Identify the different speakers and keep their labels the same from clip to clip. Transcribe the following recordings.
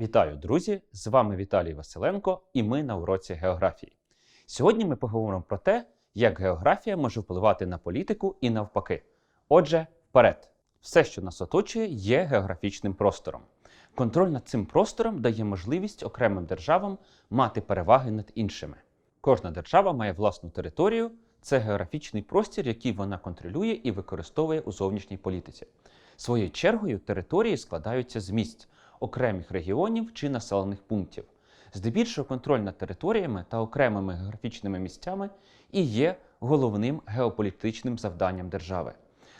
Speaker 1: Вітаю, друзі! З вами Віталій Василенко, і ми на уроці географії. Сьогодні ми поговоримо про те, як географія може впливати на політику і навпаки. Отже, вперед! Все, що нас оточує, є географічним простором. Контроль над цим простором дає можливість окремим державам мати переваги над іншими. Кожна держава має власну територію, це географічний простір, який вона контролює і використовує у зовнішній політиці. Своєю чергою території складаються з місць, окремих регіонів чи населених пунктів. Здебільшого контроль над територіями та окремими географічними місцями і є головним геополітичним завданням держави.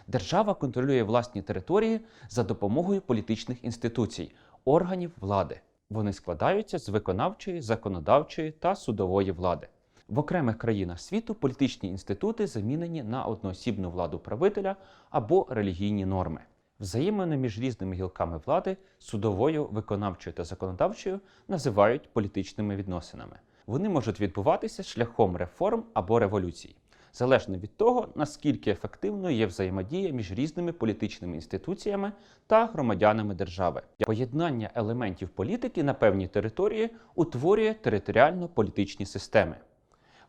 Speaker 1: Держава контролює власні території за допомогою політичних інституцій, органів влади. Вони складаються з виконавчої, законодавчої та судової влади. В окремих країнах світу політичні інститути замінені на одноосібну владу правителя або релігійні норми. Взаємини між різними гілками влади, судовою, виконавчою та законодавчою, називають політичними відносинами. Вони можуть відбуватися шляхом реформ або революцій, залежно від того, наскільки ефективною є взаємодія між різними політичними інституціями та громадянами держави. Поєднання елементів політики на певній території утворює територіально-політичні системи.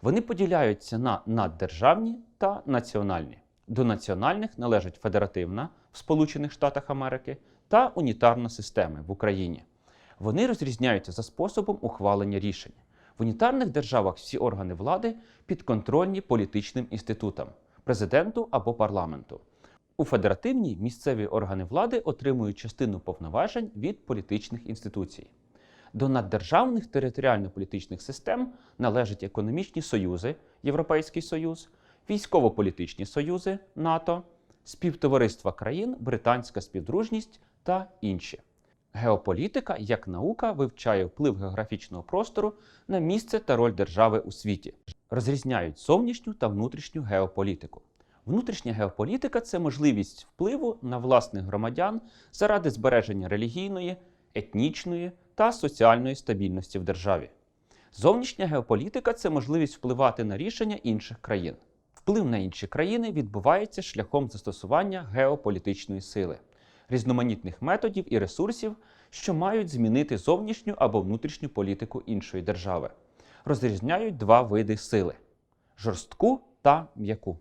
Speaker 1: Вони поділяються на наддержавні та національні. До національних належить федеративна в Сполучених Штатах Америки та унітарна системи в Україні. Вони розрізняються за способом ухвалення рішень. В унітарних державах всі органи влади підконтрольні політичним інститутам президенту або парламенту. У федеративній місцеві органи влади отримують частину повноважень від політичних інституцій. До наддержавних територіально-політичних систем належать економічні союзи, Європейський Союз, військово-політичні союзи НАТО, співтовариства країн, Британська співдружність та інші. Геополітика як наука вивчає вплив географічного простору на місце та роль держави у світі. Розрізняють зовнішню та внутрішню геополітику. Внутрішня геополітика це можливість впливу на власних громадян заради збереження релігійної, етнічної та соціальної стабільності в державі. Зовнішня геополітика це можливість впливати на рішення інших країн. Вплив на інші країни відбувається шляхом застосування геополітичної сили, різноманітних методів і ресурсів, що мають змінити зовнішню або внутрішню політику іншої держави. Розрізняють два види сили: жорстку та м'яку.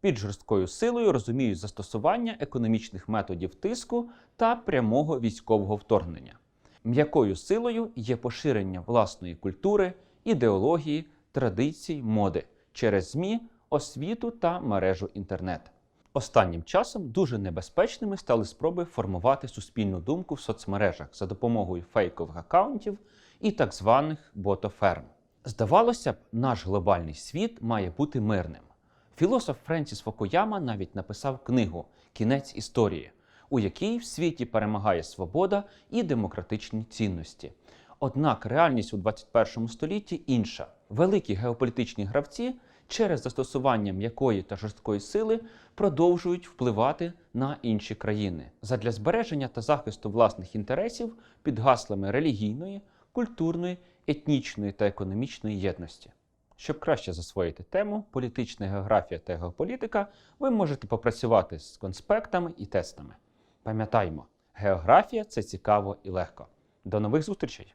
Speaker 1: Під жорсткою силою розуміють застосування економічних методів тиску та прямого військового вторгнення. М'якою силою є поширення власної культури, ідеології, традицій, моди через ЗМІ, освіту та мережу інтернет. Останнім часом дуже небезпечними стали спроби формувати суспільну думку в соцмережах за допомогою фейкових акаунтів і так званих ботоферм. Здавалося б, наш глобальний світ має бути мирним. Філософ Френсіс Фокуяма навіть написав книгу Кінець історії, у якій в світі перемагає свобода і демократичні цінності. Однак реальність у 21 столітті інша. Великі геополітичні гравці через застосування м'якої та жорсткої сили продовжують впливати на інші країни задля збереження та захисту власних інтересів під гаслами релігійної, культурної, етнічної та економічної єдності. Щоб краще засвоїти тему політична географія та геополітика, ви можете попрацювати з конспектами і тестами. Пам'ятаймо, географія це цікаво і легко. До нових зустрічей!